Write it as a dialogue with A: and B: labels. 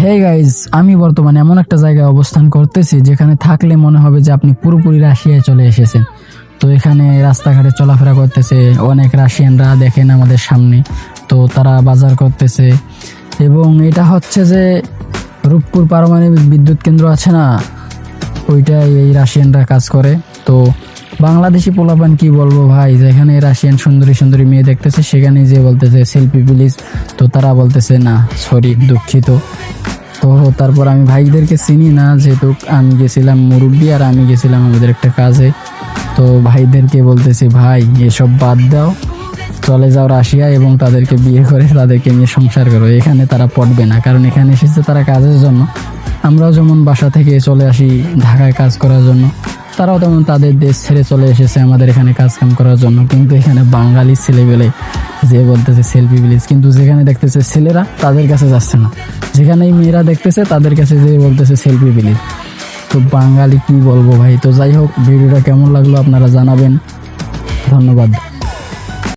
A: Hey guys আমি বর্তমানে এমন একটা জায়গায় অবস্থান করতেছি যেখানে থাকলে মনে হবে যে আপনি পুরোপুরি রাশিয়ায় চলে এসেছেন। তো এখানে রাস্তাঘাটে চলাফেরা করতেছে, অনেক রাশিয়ানরা দেখেন আমাদের সামনে। তো তারা বাজার করতেছে এবং এটা হচ্ছে যে রূপপুর পারমাণবিক বিদ্যুৎ কেন্দ্র আছে না? ওইটাই এই রাশিয়ানরা কাজ করে। তো বাংলাদেশি পোলাপান কি বলব ভাই? যেখানে রাশিয়ান সুন্দরী সুন্দরী মেয়ে দেখতেছে, সেখানে যে বলতেছে সেলফি প্লিজ তো তারা বলতেছে, না সরি দুঃখিত। তো তারপর আমি ভাইদেরকে চিনি না, যেহেতু আমি গেছিলাম মুরব্বী আর আমি গেছিলাম আমাদের একটা কাজে। তো ভাইদেরকে বলতেছি, ভাই, এসব বাদ দাও। চলে যাও রাশিয়া এবং তাদেরকে বিয়ে করে তাদেরকে নিয়ে সংসার করো। এখানে তারা পড়বে না, কারণ এখানে এসেছে তারা কাজের জন্য। আমরাও যেমন বাসা থেকে চলে আসি ঢাকায় কাজ করার জন্য, তারাও তেমন তাদের দেশ ছেড়ে চলে এসেছে আমাদের এখানে কাজ কাম করার জন্য। কিন্তু এখানে বাঙালি ছেলেবেলে যে বলতেছে সেলফি ভিলেজ কিন্তু যেখানে দেখতেছে ছেলেরা, তাদের কাছে যাচ্ছে না। যেখানে মেয়েরা দেখতেছে, তাদের কাছে যে বলতেছে সেলফি ভিলেজ তো বাঙালি কি বলব ভাই? তো যাই হোক, ভিডিওটা কেমন লাগল আপনারা জানাবেন। ধন্যবাদ।